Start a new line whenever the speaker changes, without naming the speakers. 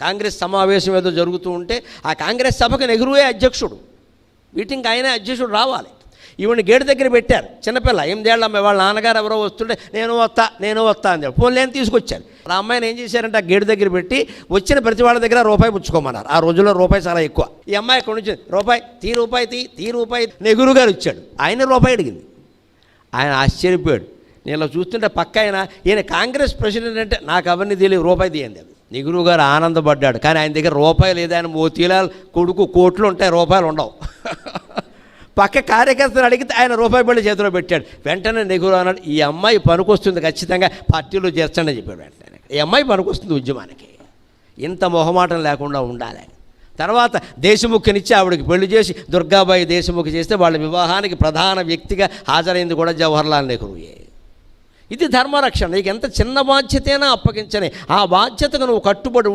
కాంగ్రెస్ సమావేశం ఏదో జరుగుతూ ఉంటే ఆ కాంగ్రెస్ సభకు నెహ్రూయే అధ్యక్షుడు. మీటింగ్ ఆయనే అధ్యక్షుడు రావాలి. ఈవిని గేటు దగ్గర పెట్టారు. చిన్నపిల్ల ఎనిమిదేళ్ళ అమ్మాయి వాళ్ళ నాన్నగారు ఎవరో వస్తుంటే నేను వస్తా నేను వస్తా అని ఫోన్ లేని తీసుకొచ్చారు. ఆ అమ్మాయిని ఏం చేశారంటే ఆ గేటు దగ్గర పెట్టి వచ్చిన ప్రతి వాళ్ళ దగ్గర రూపాయి పుచ్చుకోమన్నారు. ఆ రోజుల్లో రూపాయి చాలా ఎక్కువ. ఈ అమ్మాయి అక్కడ నుంచి? రూపాయి తీ రూపాయి తీ తీ రూపాయి నెహ్రూ గారు ఇచ్చాడు. ఆయన రూపాయి అడిగింది. ఆయన ఆశ్చర్యపోయాడు. నేను చూస్తుంటే పక్క ఆయన ఈయన కాంగ్రెస్ ప్రెసిడెంట్ అంటే నాకు అవన్నీ తెలియదు రూపాయి తీయండి నెహ్రూ గారు ఆనందపడ్డాడు. కానీ ఆయన దగ్గర రూపాయి లేదు ఆయన మోతీలాల్ కొడుకు కోట్లు ఉంటాయి రూపాయలు ఉండవు. పక్క కార్యకర్తను అడిగితే ఆయన రూపాయి బిళ్ళ చేతిలో పెట్టాడు. వెంటనే నెహ్రూ అన్నాడు ఈ అమ్మాయి పనికొస్తుంది ఖచ్చితంగా పార్టీలో చేర్చండి అని చెప్పాడు వెంటనే. ఈ అమ్మాయి పనికొస్తుంది ఉద్యమానికి. ఇంత మొహమాటం లేకుండా ఉండాలి. తర్వాత దేశముఖినిచ్చి ఆవిడకి పెళ్ళి చేసి దుర్గాబాయి దేశముఖి చేస్తే వాళ్ళ వివాహానికి ప్రధాన వ్యక్తిగా హాజరైంది కూడా జవహర్లాల్ నెహ్రూయే. ఇది ధర్మరక్షణ. నీకు ఎంత చిన్న బాధ్యతైనా అప్పగించని ఆ బాధ్యతకు నువ్వు కట్టుబడి